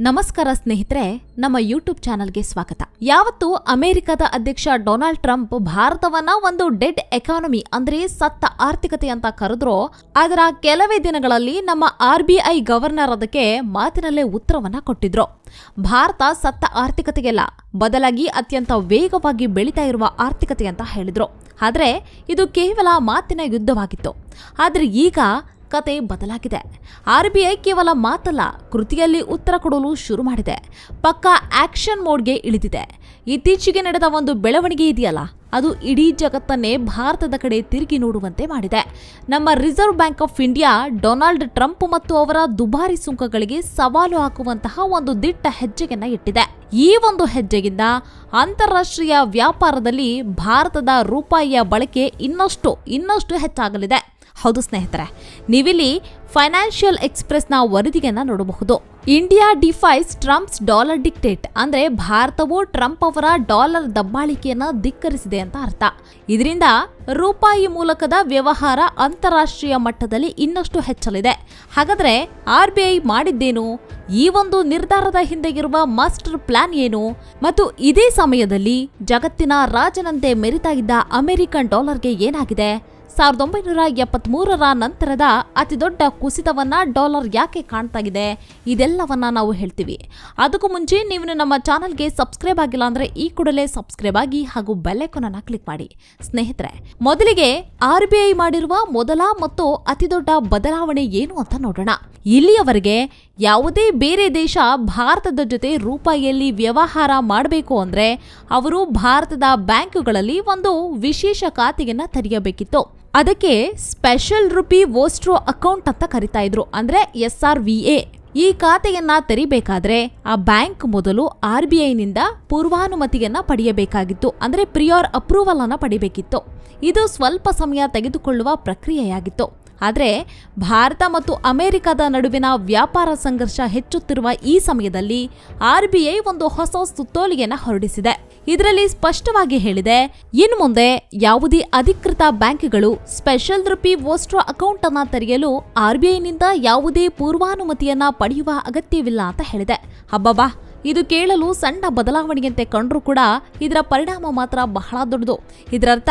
ನಮಸ್ಕಾರ ಸ್ನೇಹಿತರೆ, ನಮ್ಮ ಯೂಟ್ಯೂಬ್ ಚಾನಲ್ಗೆ ಸ್ವಾಗತ. ಯಾವತ್ತು ಅಮೆರಿಕದ ಅಧ್ಯಕ್ಷ ಡೊನಾಲ್ಡ್ ಟ್ರಂಪ್ ಭಾರತವನ್ನ ಒಂದು ಡೆಡ್ ಎಕಾನಮಿ, ಅಂದ್ರೆ ಸತ್ತ ಆರ್ಥಿಕತೆ ಅಂತ ಕರೆದ್ರೋ, ಅದರ ಕೆಲವೇ ದಿನಗಳಲ್ಲಿ ನಮ್ಮ ಆರ್ ಬಿ ಐ ಗವರ್ನರ್ ಅದಕ್ಕೆ ಮಾತಿನಲ್ಲೇ ಉತ್ತರವನ್ನ ಕೊಟ್ಟಿದ್ರು. ಭಾರತ ಸತ್ತ ಆರ್ಥಿಕತೆಗೆಲ್ಲ ಬದಲಾಗಿ ಅತ್ಯಂತ ವೇಗವಾಗಿ ಬೆಳೀತಾ ಇರುವ ಆರ್ಥಿಕತೆ ಅಂತ ಹೇಳಿದ್ರು. ಆದರೆ, ಇದು ಕೇವಲ ಮಾತಿನ ಯುದ್ಧವಾಗಿತ್ತು. ಆದರೆ ಈಗ ಕತೆ ಬದಲಾಗಿದೆ. ಆರ್ಬಿಐ ಕೇವಲ ಮಾತಲ್ಲ, ಕೃತಿಯಲ್ಲಿ ಉತ್ತರ ಕೊಡಲು ಶುರು ಮಾಡಿದೆ. ಪಕ್ಕಾ ಆಕ್ಷನ್ ಮೋಡ್ಗೆ ಇಳಿದಿದೆ. ಇತ್ತೀಚೆಗೆ ನಡೆದ ಒಂದು ಬೆಳವಣಿಗೆ ಇದೆಯಲ್ಲ, ಅದು ಇಡೀ ಜಗತ್ತನ್ನೇ ಭಾರತದ ಕಡೆ ತಿರುಗಿ ನೋಡುವಂತೆ ಮಾಡಿದೆ. ನಮ್ಮ Reserve Bank of India, Donald Trump ಮತ್ತು ಅವರ ದುಬಾರಿ ಸುಂಕಗಳಿಗೆ ಸವಾಲು ಹಾಕುವಂತಹ ಒಂದು ದಿಟ್ಟ ಹೆಜ್ಜೆಯನ್ನ ಇಟ್ಟಿದೆ. ಈ ಒಂದು ಹೆಜ್ಜೆಯಿಂದ ಅಂತಾರಾಷ್ಟ್ರೀಯ ವ್ಯಾಪಾರದಲ್ಲಿ ಭಾರತದ ರೂಪಾಯಿಯ ಬಳಕೆ ಇನ್ನಷ್ಟು ಇನ್ನಷ್ಟು ಹೆಚ್ಚಾಗಲಿದೆ. ಹೌದು ಸ್ನೇಹಿತರೆ, ನೀವಿಲ್ಲಿ ಫೈನಾನ್ಷಿಯಲ್ ಎಕ್ಸ್ಪ್ರೆಸ್ನ ವರದಿಯನ್ನು ನೋಡಬಹುದು. India defies Trump's dollar dictate ಅಂದ್ರೆ ಭಾರತವು ಟ್ರಂಪ್ ಅವರ ಡಾಲರ್ ದಬ್ಬಾಳಿಕೆಯನ್ನು ಧಿಕ್ಕರಿಸಿದೆ ಅಂತ ಅರ್ಥ. ಇದರಿಂದ ರೂಪಾಯಿ ಮೂಲಕದ ವ್ಯವಹಾರ ಅಂತಾರಾಷ್ಟ್ರೀಯ ಮಟ್ಟದಲ್ಲಿ ಇನ್ನಷ್ಟು ಹೆಚ್ಚಲಿದೆ. ಹಾಗಾದ್ರೆ ಆರ್ ಬಿ ಐ ಮಾಡಿದ್ದೇನು? ಈ ಒಂದು ನಿರ್ಧಾರದ ಹಿಂದೆ ಇರುವ ಮಾಸ್ಟರ್ ಪ್ಲಾನ್ ಏನು? ಮತ್ತು ಇದೇ ಸಮಯದಲ್ಲಿ ಜಗತ್ತಿನ ರಾಜನಂತೆ ಮೆರಿತಾಗಿದ್ದ ಅಮೆರಿಕನ್ ಡಾಲರ್ಗೆ ಏನಾಗಿದೆ? ಸಾವಿರದ ಒಂಬೈನೂರ ಎಪ್ಪತ್ಮೂರರ ನಂತರದ ಅತಿದೊಡ್ಡ ಕುಸಿತವನ್ನ ಡಾಲರ್ ಯಾಕೆ ಕಾಣ್ತಾ ಇದೆ ಇದೆಲ್ಲವನ್ನ ನಾವು ಹೇಳ್ತೀವಿ. ಅದಕ್ಕೂ ಮುಂಚೆ ನೀವು ನಮ್ಮ ಚಾನಲ್ಗೆ ಸಬ್ಸ್ಕ್ರೈಬ್ ಆಗಿಲ್ಲ ಅಂದ್ರೆ ಈ ಕೂಡಲೇ ಸಬ್ಸ್ಕ್ರೈಬ್ ಆಗಿ ಹಾಗೂ ಬೆಲೆಕೊನ ಕ್ಲಿಕ್ ಮಾಡಿ. ಸ್ನೇಹಿತರೆ, ಮೊದಲಿಗೆ ಆರ್ ಬಿ ಐ ಮಾಡಿರುವ ಮೊದಲ ಮತ್ತು ಅತಿದೊಡ್ಡ ಬದಲಾವಣೆ ಏನು ಅಂತ ನೋಡೋಣ. ಇಲ್ಲಿಯವರೆಗೆ ಯಾವುದೇ ಬೇರೆ ದೇಶ ಭಾರತದ ಜೊತೆ ರೂಪಾಯಿಯಲ್ಲಿ ವ್ಯವಹಾರ ಮಾಡಬೇಕು ಅಂದರೆ ಅವರು ಭಾರತದ ಬ್ಯಾಂಕುಗಳಲ್ಲಿ ಒಂದು ವಿಶೇಷ ಖಾತೆಯನ್ನು ತೆರೆಯಬೇಕಿತ್ತು. ಅದಕ್ಕೆ ಸ್ಪೆಷಲ್ ರುಪಿ ವೋಸ್ಟ್ರೋ ಅಕೌಂಟ್ ಅಂತ ಕರಿತಾ ಇದ್ರು. ಅಂದರೆ ಎಸ್ ಆರ್ ವಿ ಎ. ಈ ಖಾತೆಯನ್ನ ತೆರಿಬೇಕಾದ್ರೆ ಆ ಬ್ಯಾಂಕ್ ಮೊದಲು ಆರ್ ಬಿ ಐನಿಂದ ಪೂರ್ವಾನುಮತಿಯನ್ನ ಪಡೆಯಬೇಕಾಗಿತ್ತು. ಅಂದರೆ ಪ್ರಿಯೋರ್ ಅಪ್ರೂವಲ್ ಅನ್ನ ಪಡಿಬೇಕಿತ್ತು. ಇದು ಸ್ವಲ್ಪ ಸಮಯ ತೆಗೆದುಕೊಳ್ಳುವ ಪ್ರಕ್ರಿಯೆಯಾಗಿತ್ತು. ಆದರೆ ಭಾರತ ಮತ್ತು ಅಮೆರಿಕದ ನಡುವಿನ ವ್ಯಾಪಾರ ಸಂಘರ್ಷ ಹೆಚ್ಚುತ್ತಿರುವ ಈ ಸಮಯದಲ್ಲಿ ಆರ್ ಬಿ ಐ ಒಂದು ಹೊಸ ಸುತ್ತೋಲೆಯನ್ನು ಹೊರಡಿಸಿದೆ. ಇದರಲ್ಲಿ ಸ್ಪಷ್ಟವಾಗಿ ಹೇಳಿದೆ, ಇನ್ನು ಮುಂದೆ ಯಾವುದೇ ಅಧಿಕೃತ ಬ್ಯಾಂಕ್ಗಳು ಸ್ಪೆಷಲ್ ರುಪಿ ವೋಸ್ಟ್ರೋ ಅಕೌಂಟ್ ಅನ್ನ ತೆರೆಯಲು ಆರ್ ಬಿ ಐನಿಂದ ಯಾವುದೇ ಪೂರ್ವಾನುಮತಿಯನ್ನ ಪಡೆಯುವ ಅಗತ್ಯವಿಲ್ಲ ಅಂತ ಹೇಳಿದೆ. ಹಬ್ಬಬಾ ಇದು ಕೇಳಲು ಸಣ್ಣ ಬದಲಾವಣೆಯಂತೆ ಕಂಡರೂ ಕೂಡ ಇದರ ಪರಿಣಾಮ ಮಾತ್ರ ಬಹಳ ದೊಡ್ಡದು. ಇದರರ್ಥ,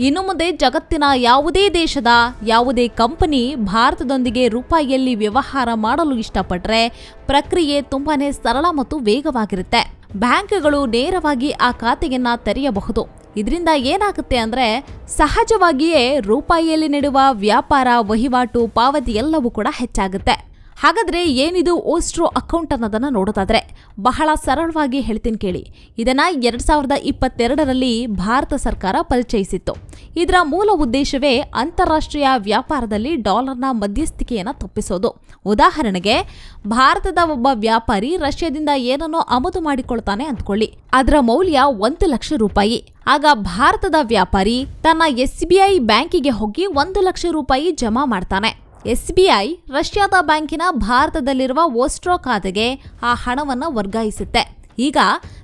ಇನ್ನು ಮುಂದೆ ಜಗತ್ತಿನ ಯಾವುದೇ ದೇಶದ, ಯಾವುದೇ ಕಂಪನಿ ಭಾರತದೊಂದಿಗೆ ರೂಪಾಯಿಯಲ್ಲಿ ವ್ಯವಹಾರ ಮಾಡಲು ಇಷ್ಟಪಟ್ಟರೆ ಪ್ರಕ್ರಿಯೆ ತುಂಬಾನೇ ಸರಳ ಮತ್ತು ವೇಗವಾಗಿರುತ್ತೆ. ಬ್ಯಾಂಕ್ಗಳು ನೇರವಾಗಿ ಆ ಖಾತೆಯನ್ನ ತೆರೆಯಬಹುದು. ಇದರಿಂದ ಏನಾಗುತ್ತೆ ಅಂದ್ರೆ, ಸಹಜವಾಗಿಯೇ ರೂಪಾಯಿಯಲ್ಲಿ ನೀಡುವ ವ್ಯಾಪಾರ ವಹಿವಾಟು ಪಾವತಿ ಎಲ್ಲವೂ ಕೂಡ ಹೆಚ್ಚಾಗುತ್ತೆ. ಹಾಗಾದ್ರೆ ಏನಿದು ಓಸ್ಟ್ರೋ ಅಕೌಂಟ್ ಅನ್ನೋದನ್ನ ನೋಡೋದಾದ್ರೆ, ಬಹಳ ಸರಳವಾಗಿ ಹೇಳ್ತೀನಿ ಕೇಳಿ. ಇದನ್ನ ಎರಡು ಸಾವಿರದ ಇಪ್ಪತ್ತೆರಡರಲ್ಲಿ ಭಾರತ ಸರ್ಕಾರ ಪರಿಚಯಿಸಿತ್ತು. ಇದರ ಮೂಲ ಉದ್ದೇಶವೇ ಅಂತಾರಾಷ್ಟ್ರೀಯ ವ್ಯಾಪಾರದಲ್ಲಿ ಡಾಲರ್ನ ಮಧ್ಯಸ್ಥಿಕೆಯನ್ನು ತಪ್ಪಿಸೋದು. ಉದಾಹರಣೆಗೆ, ಭಾರತದ ಒಬ್ಬ ವ್ಯಾಪಾರಿ ರಷ್ಯಾದಿಂದ ಏನನ್ನೋ ಆಮದು ಮಾಡಿಕೊಳ್ತಾನೆ ಅಂದ್ಕೊಳ್ಳಿ. ಅದರ ಮೌಲ್ಯ ಒಂದು ಲಕ್ಷ ರೂಪಾಯಿ. ಆಗ ಭಾರತದ ವ್ಯಾಪಾರಿ ತನ್ನ ಎಸ್ ಬಿ ಐ ಬ್ಯಾಂಕಿಗೆ ಹೋಗಿ ಒಂದು ಲಕ್ಷ ರೂಪಾಯಿ ಜಮಾ ಮಾಡ್ತಾನೆ. ಎಸ್ಬಿಐ ರಷ್ಯಾದ ಬ್ಯಾಂಕಿನ ಭಾರತದಲ್ಲಿರುವ ಓಸ್ಟ್ರೋ ಖಾತೆಗೆ ಆ ಹಣವನ್ನು ವರ್ಗಾಯಿಸುತ್ತೆ. ಈಗ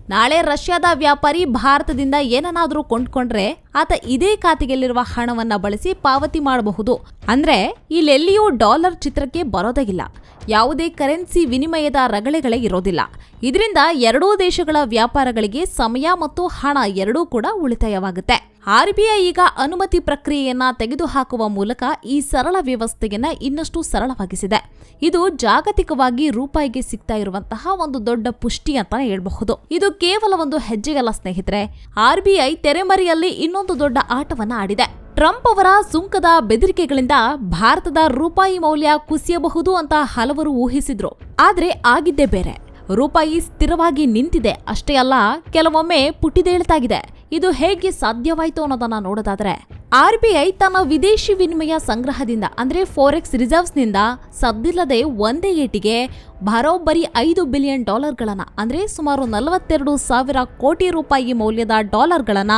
ನಾಳೆ ರಷ್ಯಾದ ವ್ಯಾಪಾರಿ ಭಾರತದಿಂದ ಏನನ್ನಾದರೂ ಕೊಂಡ್ಕೊಂಡ್ರೆ ಆತ ಇದೇ ಖಾತೆಯಲ್ಲಿರುವ ಹಣವನ್ನ ಬಳಸಿ ಪಾವತಿ ಮಾಡಬಹುದು. ಅಂದ್ರೆ, ಇಲ್ಲೆಲ್ಲಿಯೂ ಡಾಲರ್ ಚಿತ್ರಕ್ಕೆ ಬರೋದಾಗಿಲ್ಲ ಯಾವುದೇ ಕರೆನ್ಸಿ ವಿನಿಮಯದ ರಗಳೆಗಳೇ ಇರೋದಿಲ್ಲ. ಇದರಿಂದ ಎರಡೂ ದೇಶಗಳ ವ್ಯಾಪಾರಗಳಿಗೆ ಸಮಯ ಮತ್ತು ಹಣ ಎರಡೂ ಕೂಡ ಉಳಿತಾಯವಾಗುತ್ತೆ. ಆರ್ಬಿಐ ಈಗ ಅನುಮತಿ ಪ್ರಕ್ರಿಯೆಯನ್ನ ತೆಗೆದುಹಾಕುವ ಮೂಲಕ ಈ ಸರಳ ವ್ಯವಸ್ಥೆಯನ್ನ ಇನ್ನಷ್ಟು ಸರಳವಾಗಿಸಿದೆ. ಇದು ಜಾಗತಿಕವಾಗಿ ರೂಪಾಯಿಗೆ ಸಿಗ್ತಾ ಇರುವಂತಹ ಒಂದು ದೊಡ್ಡ ಪುಷ್ಟಿ ಅಂತಾನೆ ಹೇಳಬಹುದು. ಇದು ಕೇವಲ ಒಂದು ಹೆಜ್ಜೆಗಲ್ಲ ಸ್ನೇಹಿತರೆ. ಆರ್ಬಿಐ ತೆರೆಮರೆಯಲ್ಲಿ ಇನ್ನೊಂದು ದೊಡ್ಡ ಆಟವನ್ನ ಆಡಿದೆ. ಟ್ರಂಪ್ ಅವರ ಸುಂಕದ ಬೆದರಿಕೆಗಳಿಂದ ಭಾರತದ ರೂಪಾಯಿ ಮೌಲ್ಯ ಕುಸಿಯಬಹುದು ಅಂತ ಹಲವರು ಊಹಿಸಿದ್ರು. ಆದ್ರೆ ಆಗಿದ್ದೇ ಬೇರೆ. ರೂಪಾಯಿ ಸ್ಥಿರವಾಗಿ ನಿಂತಿದೆ ಅಷ್ಟೇ ಅಲ್ಲ, ಕೆಲವೊಮ್ಮೆ ಪುಟಿದೇಳ್ತಾಗಿದೆ. ಇದು ಹೇಗೆ ಸಾಧ್ಯವಾಯಿತು ಅನ್ನೋದನ್ನ ನೋಡೋದಾದ್ರೆ, ಆರ್ ಬಿ ಐ ತನ್ನ ವಿದೇಶಿ ವಿನಿಮಯ ಸಂಗ್ರಹದಿಂದ, ಅಂದ್ರೆ ಫೋರೆಕ್ಸ್ ರಿಸರ್ವ್ಸ್ನಿಂದ ಸದ್ದಿಲ್ಲದೆ ಒಂದೇ ಏಟಿಗೆ ಬರೋಬ್ಬರಿ ಐದು ಬಿಲಿಯನ್ ಡಾಲರ್ಗಳನ್ನ, ಅಂದ್ರೆ ಸುಮಾರು ನಲವತ್ತೆರಡು ಸಾವಿರ ಕೋಟಿ ರೂಪಾಯಿ ಮೌಲ್ಯದ ಡಾಲರ್ಗಳನ್ನ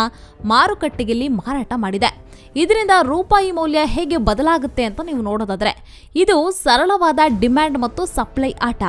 ಮಾರುಕಟ್ಟೆಯಲ್ಲಿ ಮಾರಾಟ ಮಾಡಿದೆ. ಇದರಿಂದ ರೂಪಾಯಿ ಮೌಲ್ಯ ಹೇಗೆ ಬದಲಾಗುತ್ತೆ ಅಂತ ನೀವು ನೋಡೋದಾದ್ರೆ, ಇದು ಸರಳವಾದ ಡಿಮ್ಯಾಂಡ್ ಮತ್ತು ಸಪ್ಲೈ ಆಟ.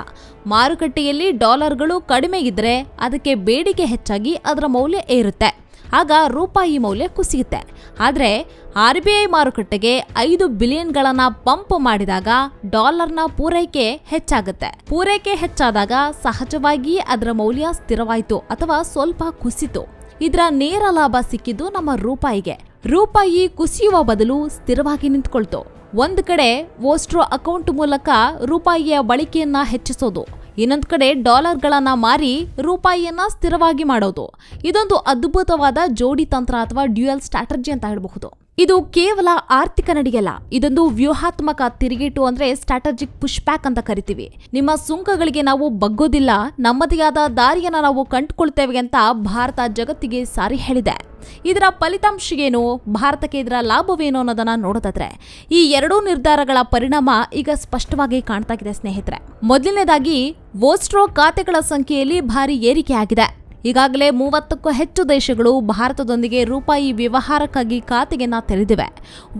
ಮಾರುಕಟ್ಟೆಯಲ್ಲಿ ಡಾಲರ್ಗಳು ಕಡಿಮೆ ಇದ್ರೆ ಅದಕ್ಕೆ ಬೇಡಿಕೆ ಹೆಚ್ಚಾಗಿ ಅದರ ಮೌಲ್ಯ ಏರುತ್ತೆ. ಆಗ ರೂಪಾಯಿ ಮೌಲ್ಯ ಕುಸಿಯುತ್ತೆ. ಆದರೆ ಆರ್ ಬಿ ಐ ಮಾರುಕಟ್ಟೆಗೆ ಐದು ಬಿಲಿಯನ್ಗಳನ್ನು ಪಂಪ್ ಮಾಡಿದಾಗ ಡಾಲರ್ನ ಪೂರೈಕೆ ಹೆಚ್ಚಾಗುತ್ತೆ. ಪೂರೈಕೆ ಹೆಚ್ಚಾದಾಗ ಸಹಜವಾಗಿ ಅದರ ಮೌಲ್ಯ ಸ್ಥಿರವಾಯಿತು ಅಥವಾ ಸ್ವಲ್ಪ ಕುಸಿತು. ಇದರ ನೇರ ಲಾಭ ಸಿಕ್ಕಿದ್ದು ನಮ್ಮ ರೂಪಾಯಿಗೆ. ರೂಪಾಯಿ ಕುಸಿಯುವ ಬದಲು ಸ್ಥಿರವಾಗಿ ನಿಂತ್ಕೊಳ್ತು. ಒಂದು ಕಡೆ ವೋಸ್ಟ್ರೋ ಅಕೌಂಟ್ ಮೂಲಕ ರೂಪಾಯಿಯ ಬಳಕೆಯನ್ನ ಹೆಚ್ಚಿಸೋದು. ಇನ್ನೊಂದ್ ಕಡೆ ಡಾಲರ್ಗಳನ್ನು ಮಾರಿ ರೂಪಾಯಿಯನ್ನು ಸ್ಥಿರವಾಗಿ ಮಾಡೋದು. ಇದೊಂದು ಅದ್ಭುತವಾದ ಜೋಡಿ ತಂತ್ರ ಅಥವಾ ಡ್ಯೂಯಲ್ ಸ್ಟ್ರಾಟಜಿ ಅಂತ ಹೇಳಬಹುದು. ಇದು ಕೇವಲ ಆರ್ಥಿಕ ನಡೆಯಲ್ಲ, ಇದೊಂದು ವ್ಯೂಹಾತ್ಮಕ ತಿರುಗೇಟು ಅಂದ್ರೆ ಸ್ಟ್ರಾಟಜಿಕ್ ಪುಷ್ ಬ್ಯಾಕ್ ಅಂತ ಕರಿತೀವಿ. ನಿಮ್ಮ ಸುಂಕಗಳಿಗೆ ನಾವು ಬಗ್ಗೋದಿಲ್ಲ, ನಮ್ಮದೇ ಆದ ದಾರಿಯನ್ನ ನಾವು ಕಂಡುಕೊಳ್ತೇವೆ ಅಂತ ಭಾರತ ಜಗತ್ತಿಗೆ ಸಾರಿ ಹೇಳಿದೆ. ಇದರ ಫಲಿತಾಂಶ ಏನು, ಭಾರತಕ್ಕೆ ಇದರ ಲಾಭವೇನು ಅನ್ನೋದನ್ನ ನೋಡೋದಾದ್ರೆ, ಈ ಎರಡೂ ನಿರ್ಧಾರಗಳ ಪರಿಣಾಮ ಈಗ ಸ್ಪಷ್ಟವಾಗಿ ಕಾಣ್ತಾ ಇದೆ ಸ್ನೇಹಿತರೆ. ಮೊದಲನೇದಾಗಿ ವೋಸ್ಟ್ರೋ ಖಾತೆಗಳ ಸಂಖ್ಯೆಯಲ್ಲಿ ಭಾರಿ ಏರಿಕೆ ಆಗಿದೆ. ಈಗಾಗಲೇ ಮೂವತ್ತಕ್ಕೂ ಹೆಚ್ಚು ದೇಶಗಳು ಭಾರತದೊಂದಿಗೆ ರೂಪಾಯಿ ವ್ಯವಹಾರಕ್ಕಾಗಿ ಖಾತೆಯನ್ನು ತೆರೆದಿವೆ.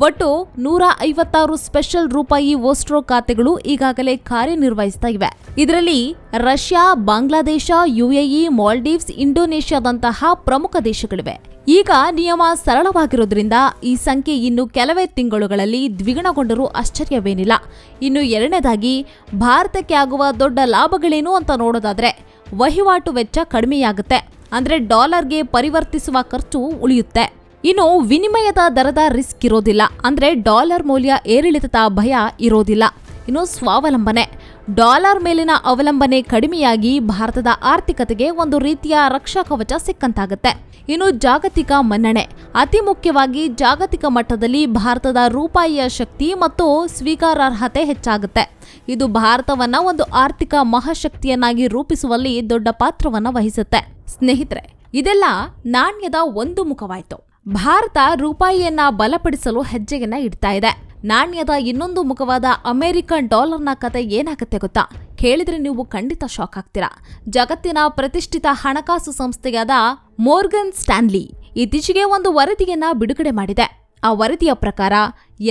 ಒಟ್ಟು ನೂರ ಐವತ್ತಾರು ಸ್ಪೆಷಲ್ ರೂಪಾಯಿ ಓಸ್ಟ್ರೋ ಖಾತೆಗಳು ಈಗಾಗಲೇ ಕಾರ್ಯನಿರ್ವಹಿಸ್ತಾ ಇವೆ. ಇದರಲ್ಲಿ ರಷ್ಯಾ, ಬಾಂಗ್ಲಾದೇಶ, ಯುಎಇ, ಮಾಲ್ಡೀವ್ಸ್, ಇಂಡೋನೇಷ್ಯಾದಂತಹ ಪ್ರಮುಖ ದೇಶಗಳಿವೆ. ಈಗ ನಿಯಮ ಸರಳವಾಗಿರೋದ್ರಿಂದ ಈ ಸಂಖ್ಯೆ ಇನ್ನು ಕೆಲವೇ ತಿಂಗಳುಗಳಲ್ಲಿ ದ್ವಿಗುಣಗೊಂಡರೂ ಆಶ್ಚರ್ಯವೇನಿಲ್ಲ. ಇನ್ನು ಎರಡನೇದಾಗಿ, ಭಾರತಕ್ಕೆ ಆಗುವ ದೊಡ್ಡ ಲಾಭಗಳೇನು ಅಂತ ನೋಡೋದಾದ್ರೆ ವಹಿವಾಟು ವೆಚ್ಚ ಕಡಿಮೆಯಾಗುತ್ತೆ. ಅಂದ್ರೆ ಡಾಲರ್ಗೆ ಪರಿವರ್ತಿಸುವ ಖರ್ಚು ಉಳಿಯುತ್ತೆ. ಇನ್ನು ವಿನಿಮಯದ ದರದ ರಿಸ್ಕ್ ಇರೋದಿಲ್ಲ. ಅಂದ್ರೆ ಡಾಲರ್ ಮೌಲ್ಯ ಏರಿಳಿತದ ಭಯ ಇರೋದಿಲ್ಲ. ಇನ್ನು ಸ್ವಾವಲಂಬನೆ. ಡಾಲರ್ ಮೇಲಿನ ಅವಲಂಬನೆ ಕಡಿಮೆಯಾಗಿ ಭಾರತದ ಆರ್ಥಿಕತೆಗೆ ಒಂದು ರೀತಿಯ ರಕ್ಷಾ ಕವಚ ಸಿಕ್ಕಂತಾಗುತ್ತೆ. ಇನ್ನು ಜಾಗತಿಕ ಮನ್ನಣೆ. ಅತಿ ಮುಖ್ಯವಾಗಿ ಜಾಗತಿಕ ಮಟ್ಟದಲ್ಲಿ ಭಾರತದ ರೂಪಾಯಿಯ ಶಕ್ತಿ ಮತ್ತು ಸ್ವೀಕಾರಾರ್ಹತೆ ಹೆಚ್ಚಾಗುತ್ತೆ. ಇದು ಭಾರತವನ್ನ ಒಂದು ಆರ್ಥಿಕ ಮಹಾಶಕ್ತಿಯನ್ನಾಗಿ ರೂಪಿಸುವಲ್ಲಿ ದೊಡ್ಡ ಪಾತ್ರವನ್ನು ವಹಿಸುತ್ತೆ. ಸ್ನೇಹಿತರೆ, ಇದೆಲ್ಲ ನಾಣ್ಯದ ಒಂದು ಮುಖವಾಯಿತು. ಭಾರತ ರೂಪಾಯಿಯನ್ನ ಬಲಪಡಿಸಲು ಹೆಜ್ಜೆಯನ್ನ ಇಡ್ತಾ ಇದೆ. ನಾಣ್ಯದ ಇನ್ನೊಂದು ಮುಖವಾದ ಅಮೆರಿಕನ್ ಡಾಲರ್ನ ಕತೆ ಏನಾಗುತ್ತೆ ಗೊತ್ತಾ? ಕೇಳಿದ್ರೆ ನೀವು ಖಂಡಿತ ಶಾಕ್ ಆಗ್ತೀರಾ. ಜಗತ್ತಿನ ಪ್ರತಿಷ್ಠಿತ ಹಣಕಾಸು ಸಂಸ್ಥೆಯಾದ ಮೋರ್ಗನ್ ಸ್ಟ್ಯಾನ್ಲಿ ಇತ್ತೀಚೆಗೆ ಒಂದು ವರದಿಯನ್ನ ಬಿಡುಗಡೆ ಮಾಡಿದೆ. ಆ ವರದಿಯ ಪ್ರಕಾರ,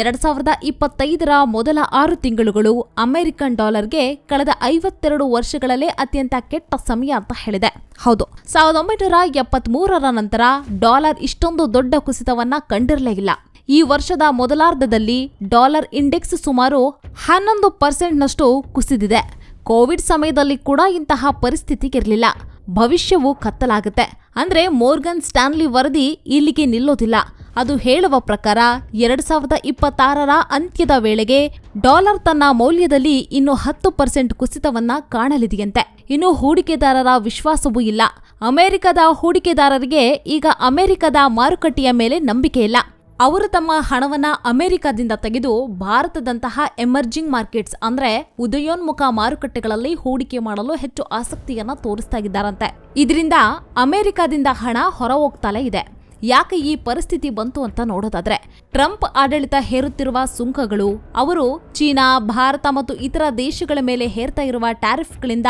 ಎರಡ್ ಸಾವಿರದ ಇಪ್ಪತ್ತೈದರ ಮೊದಲ ಆರು ತಿಂಗಳುಗಳು ಅಮೆರಿಕನ್ ಡಾಲರ್ಗೆ ಕಳೆದ ಐವತ್ತೆರಡು ವರ್ಷಗಳಲ್ಲೇ ಅತ್ಯಂತ ಕೆಟ್ಟ ಸಮಯ ಅಂತ ಹೇಳಿದೆ. ಹೌದು, ಸಾವಿರದ ಒಂಬೈನೂರ ಎಪ್ಪತ್ಮೂರರ ನಂತರ ಡಾಲರ್ ಇಷ್ಟೊಂದು ದೊಡ್ಡ ಕುಸಿತವನ್ನ ಕಂಡಿರಲೇ ಇಲ್ಲ. ಈ ವರ್ಷದ ಮೊದಲಾರ್ಧದಲ್ಲಿ ಡಾಲರ್ ಇಂಡೆಕ್ಸ್ ಸುಮಾರು ಹನ್ನೊಂದು ಪರ್ಸೆಂಟ್ನಷ್ಟು ಕುಸಿದಿದೆ. ಕೋವಿಡ್ ಸಮಯದಲ್ಲಿ ಕೂಡ ಇಂತಹ ಪರಿಸ್ಥಿತಿ ಇರಲಿಲ್ಲ ಭವಿಷ್ಯವು ಕತ್ತಲಾಗುತ್ತೆ. ಅಂದ್ರೆ ಮೋರ್ಗನ್ ಸ್ಟ್ಯಾನ್ಲಿ ವರದಿ ಇಲ್ಲಿಗೆ ನಿಲ್ಲೋದಿಲ್ಲ. ಅದು ಹೇಳುವ ಪ್ರಕಾರ ಎರಡ್ ಸಾವಿರದ ಇಪ್ಪತ್ತಾರರ ಅಂತ್ಯದ ವೇಳೆಗೆ ಡಾಲರ್ ತನ್ನ ಮೌಲ್ಯದಲ್ಲಿ ಇನ್ನು ಹತ್ತು ಪರ್ಸೆಂಟ್ ಕುಸಿತವನ್ನ ಕಾಣಲಿದೆಯಂತೆ. ಇನ್ನು ಹೂಡಿಕೆದಾರರ ವಿಶ್ವಾಸವೂ ಇಲ್ಲ. ಅಮೆರಿಕದ ಹೂಡಿಕೆದಾರರಿಗೆ ಈಗ ಅಮೆರಿಕದ ಮಾರುಕಟ್ಟೆಯ ಮೇಲೆ ನಂಬಿಕೆ ಇಲ್ಲ. ಅವರು ತಮ್ಮ ಹಣವನ್ನ ಅಮೆರಿಕದಿಂದ ತೆಗೆದು ಭಾರತದಂತಹ ಎಮರ್ಜಿಂಗ್ ಮಾರ್ಕೆಟ್ಸ್ ಅಂದ್ರೆ ಉದಯೋನ್ಮುಖ ಮಾರುಕಟ್ಟೆಗಳಲ್ಲಿ ಹೂಡಿಕೆ ಮಾಡಲು ಹೆಚ್ಚು ಆಸಕ್ತಿಯನ್ನ ತೋರಿಸ್ತಾ ಇದ್ದಾರಂತೆ. ಇದರಿಂದ ಅಮೆರಿಕದಿಂದ ಹಣ ಹೊರ ಹೋಗ್ತಲೇ ಇದೆ. ಯಾಕೆ ಈ ಪರಿಸ್ಥಿತಿ ಬಂತು ಅಂತ ನೋಡೋದಾದ್ರೆ, ಟ್ರಂಪ್ ಆಡಳಿತ ಹೇರುತ್ತಿರುವ ಸುಂಕಗಳು, ಅವರು ಚೀನಾ, ಭಾರತ ಮತ್ತು ಇತರ ದೇಶಗಳ ಮೇಲೆ ಹೇರ್ತಾ ಇರುವ ಟ್ಯಾರಿಫ್ಗಳಿಂದ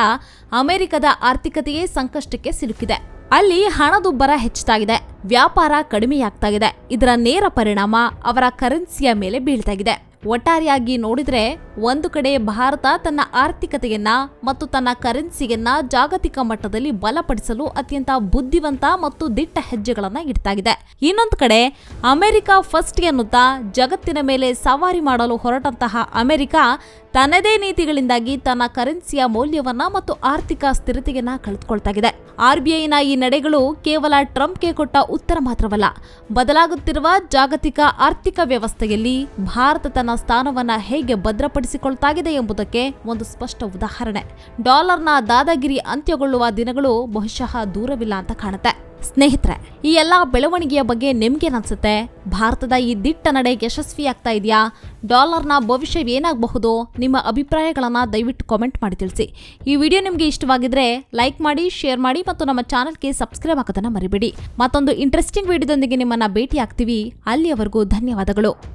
ಅಮೆರಿಕದ ಆರ್ಥಿಕತೆಯೇ ಸಂಕಷ್ಟಕ್ಕೆ ಸಿಲುಕಿದೆ. ಅಲ್ಲಿ ಹಣದುಬ್ಬರ ಹೆಚ್ಚಾಗಿದೆ. ವ್ಯಾಪಾರ ಕಡಿಮೆಯಾಗ್ತಾ ಇದೆ ಇದರ ನೇರ ಪರಿಣಾಮ ಅವರ ಕರೆನ್ಸಿಯ ಮೇಲೆ ಬೀಳ್ತಾ ಇದೆ ಒಟ್ಟಾರೆಯಾಗಿ ನೋಡಿದ್ರೆ ಒಂದು ಕಡೆ ಭಾರತ ತನ್ನ ಆರ್ಥಿಕತೆಯನ್ನ ಮತ್ತು ತನ್ನ ಕರೆನ್ಸಿಯನ್ನ ಜಾಗತಿಕ ಮಟ್ಟದಲ್ಲಿ ಬಲಪಡಿಸಲು ಅತ್ಯಂತ ಬುದ್ಧಿವಂತ ಮತ್ತು ದಿಟ್ಟ ಹೆಜ್ಜೆಗಳನ್ನ ಇದೆ ಇನ್ನೊಂದು ಕಡೆ ಅಮೆರಿಕ ಫಸ್ಟ್ ಎನ್ನುತ್ತಾ ಜಗತ್ತಿನ ಮೇಲೆ ಸವಾರಿ ಮಾಡಲು ಹೊರಟಂತಹ ಅಮೆರಿಕ ತನ್ನದೇ ನೀತಿಗಳಿಂದಾಗಿ ತನ್ನ ಕರೆನ್ಸಿಯ ಮೌಲ್ಯವನ್ನ ಮತ್ತು ಆರ್ಥಿಕ ಸ್ಥಿರತೆಯನ್ನ ಕಳೆದುಕೊಳ್ತಾ ಇದೆ ಆರ್ಬಿಐನ ಈ ನಡೆಗಳು ಕೇವಲ ಟ್ರಂಪ್ಗೆ ಕೊಟ್ಟ ಉತ್ತರ ಮಾತ್ರವಲ್ಲ, ಬದಲಾಗುತ್ತಿರುವ ಜಾಗತಿಕ ಆರ್ಥಿಕ ವ್ಯವಸ್ಥೆಯಲ್ಲಿ ಭಾರತ ತನ್ನ ಸ್ಥಾನವನ್ನ ಹೇಗೆ ಭದ್ರಪಡಿಸಿಕೊಳ್ತಾಗಿದೆ ಎಂಬುದಕ್ಕೆ ಒಂದು ಸ್ಪಷ್ಟ ಉದಾಹರಣೆ. ಡಾಲರ್ನ ದಾದಾಗಿರಿ ಅಂತ್ಯಗೊಳ್ಳುವ ದಿನಗಳು ಬಹುಶಃ ದೂರವಿಲ್ಲ ಅಂತ ಕಾಣುತ್ತೆ. ಸ್ನೇಹಿತರೆ, ಈ ಎಲ್ಲ ಬೆಳವಣಿಗೆಯ ಬಗ್ಗೆ ನಿಮ್ಗೇನನ್ಸುತ್ತೆ ಭಾರತದ ಈ ದಿಟ್ಟ ನಡೆ ಯಶಸ್ವಿಯಾಗ್ತಾ ಇದೆಯಾ? ಡಾಲರ್ನ ಭವಿಷ್ಯ ಏನಾಗಬಹುದು? ನಿಮ್ಮ ಅಭಿಪ್ರಾಯಗಳನ್ನು ದಯವಿಟ್ಟು ಕಾಮೆಂಟ್ ಮಾಡಿ ತಿಳಿಸಿ. ಈ ವಿಡಿಯೋ ನಿಮಗೆ ಇಷ್ಟವಾಗಿದ್ರೆ ಲೈಕ್ ಮಾಡಿ, ಶೇರ್ ಮಾಡಿ ಮತ್ತು ನಮ್ಮ ಚಾನಲ್ಗೆ ಸಬ್ಸ್ಕ್ರೈಬ್ ಆಗೋದನ್ನು ಮರಿಬೇಡಿ. ಮತ್ತೊಂದು ಇಂಟ್ರೆಸ್ಟಿಂಗ್ ವಿಡಿಯೋದೊಂದಿಗೆ ನಿಮ್ಮನ್ನು ಭೇಟಿ ಆಗ್ತೀವಿ ಅಲ್ಲಿಯವರೆಗೂ ಧನ್ಯವಾದಗಳು.